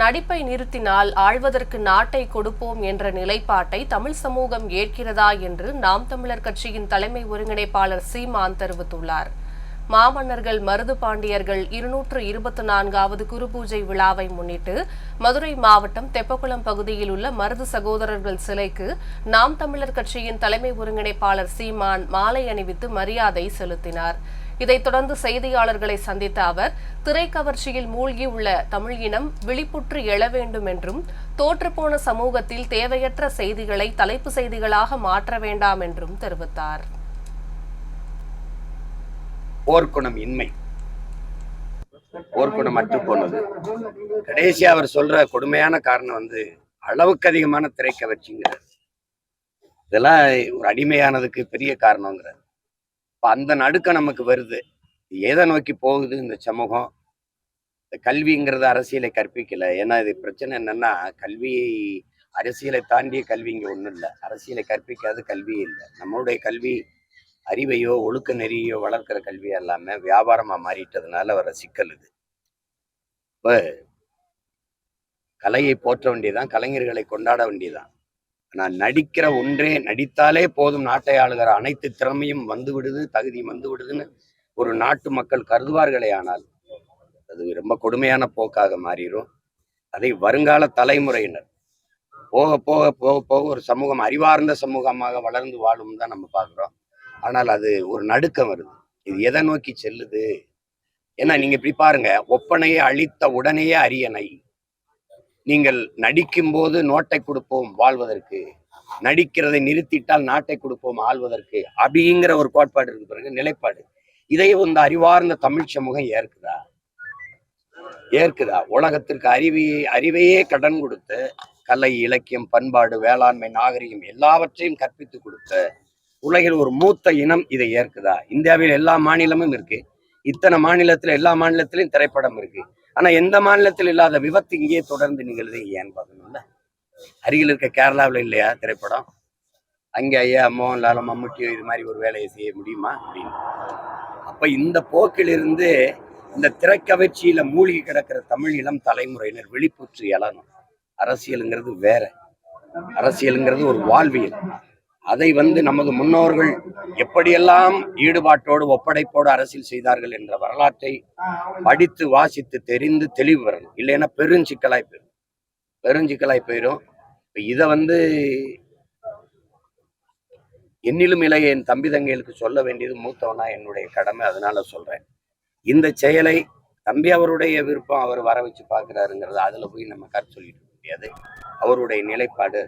நடிப்பை நிறுத்தினால் ஆழ்வதற்கு நாட்டை கொடுப்போம் என்ற நிலைப்பாட்டை தமிழ் சமூகம் ஏற்கிறதா என்று நாம் தமிழர் கட்சியின் தலைமை ஒருங்கிணைப்பாளர் சீமான் தெரிவித்துள்ளார். மாமன்னர்கள் மருது பாண்டியர்கள் இருநூற்று இருபத்தி நான்காவது குருபூஜை விழாவை முன்னிட்டு மதுரை மாவட்டம் தெப்பக்குளம் பகுதியில் உள்ள மருது சகோதரர்கள் சிலைக்கு நாம் தமிழர் கட்சியின் தலைமை ஒருங்கிணைப்பாளர் சீமான் மாலை அணிவித்து மரியாதை செலுத்தினார். இதைத் தொடர்ந்து செய்தியாளர்களை சந்தித்த அவர் திரைக்கவர்ச்சியில் மூழ்கியுள்ள தமிழ் இனம் விழிப்புற்று எழ வேண்டும் என்றும் தோற்றுப்போன சமூகத்தில் தேவையற்ற செய்திகளை தலைப்பு செய்திகளாக மாற்ற வேண்டாம் என்றும் தெரிவித்தார். போர்க்குணம் இன்மை. போர்க்குணம் அற்று போனது. கடைசியா அவர் சொல்ற கொடுமையான காரணம் வந்து அளவுக்கு அதிகமான திரைக்கவர்ச்சிங்கிறார். இதெல்லாம் ஒரு அடிமையானதுக்கு பெரிய காரணங்கிறார். இப்போ அந்த நடுக்கம் நமக்கு வருது. எதை நோக்கி போகுது இந்த சமூகம்? இந்த கல்விங்கிறது அரசியலை கற்பிக்கல. ஏன்னா இது பிரச்சனை என்னன்னா கல்வியை அரசியலை தாண்டிய கல்வி இங்க ஒன்றும் இல்லை. அரசியலை கற்பிக்காத கல்வியே இல்லை. நம்மளுடைய கல்வி அறிவையோ ஒழுக்க நெறியோ வளர்க்கிற கல்வி எல்லாமே வியாபாரமாக மாறிட்டதுனால வர சிக்கல் இது. இப்போ கலையை போற்ற வேண்டியதான் கலைஞர்களை கொண்டாட வேண்டியதான் நான் நடிக்கிற ஒன்றே நடித்தாலே போதும் நாட்டை ஆளுகிற அனைத்து திறமையும் வந்து விடுது தகுதியும் வந்து விடுதுன்னு ஒரு நாட்டு மக்கள் கருதுவார்களே ஆனால் அது ரொம்ப கொடுமையான போக்காக மாறிடும். அதை வருங்கால தலைமுறையினர் போக போக போக போக ஒரு சமூகம் அறிவார்ந்த சமூகமாக வளர்ந்து வாழும் தான் நம்ம பார்க்குறோம். ஆனால் அது ஒரு நடுக்கம் வருது. இது எதை நோக்கி செல்லுது? ஏன்னா நீங்க இப்படி பாருங்க ஒப்பனையை அழித்த உடனேயே அரியணை. நீங்கள் நடிக்கும் போது நோட்டை கொடுப்போம் வாழ்வதற்கு. நடிக்கிறதை நிறுத்திட்டால் நாட்டை கொடுப்போம் ஆள்வதற்கு. அப்படிங்கிற ஒரு கோட்பாடு இருக்கு பிறகு நிலைப்பாடு. இதை இந்த அறிவார்ந்த தமிழ் சமூகம் ஏற்குதா? ஏற்குதா? உலகத்திற்கு அறிவையே அறிவையே கடன் கொடுத்து கலை இலக்கியம் பண்பாடு வேளாண்மை நாகரிகம் எல்லாவற்றையும் கற்பித்து கொடுத்த உலகில் ஒரு மூத்த இனம் இதை ஏற்குதா? இந்தியாவில் எல்லா மாநிலமும் இருக்கு. இத்தனை மாநிலத்துல எல்லா மாநிலத்திலும் திரைப்படம் இருக்கு. ஆனா எந்த மாநிலத்தில் இல்லாத விபத்து இங்கேயே தொடர்ந்து நிகழுது ஏன்னு பார்க்கணும்ல? அருகில் இருக்க கேரளாவில் இல்லையா திரைப்படம்? அங்கே ஐயா மோகன்லாலும் மம்முட்டியோ இது மாதிரி ஒரு வேலையை செய்ய முடியுமா? அப்படின்னு. அப்போ இந்த போக்கிலிருந்து இந்த திரைக்கவர்ச்சியில மூழ்கி கிடக்கிற தமிழ் இளம் தலைமுறையினர் விழிப்புற்று எழணும். அரசியலுங்கிறது வேற. அரசியலுங்கிறது ஒரு வாழ்வியல். அதை வந்து நமது முன்னோர்கள் எப்படியெல்லாம் ஈடுபாட்டோடு ஒப்படைப்போடு அரசியல் செய்தார்கள் என்ற வரலாற்றை படித்து வாசித்து தெரிந்து தெளிவு வரணும் இல்லைன்னா பெருஞ்சிக்கலாய் போயிடும். பெருஞ்சிக்கலாய் போயிடும். இதை வந்து என்னிலும் இல்லை என் தம்பி தங்கைகளுக்கு சொல்ல வேண்டியது மூத்தவனா என்னுடைய கடமை அதனால சொல்றேன். இந்த செயலை தம்பி அவருடைய விருப்பம் அவர் வர வச்சு பார்க்கிறாருங்கிறது அதுல போய் நம்ம கற்று சொல்லிட்டு முடியாது. அவருடைய நிலைப்பாடு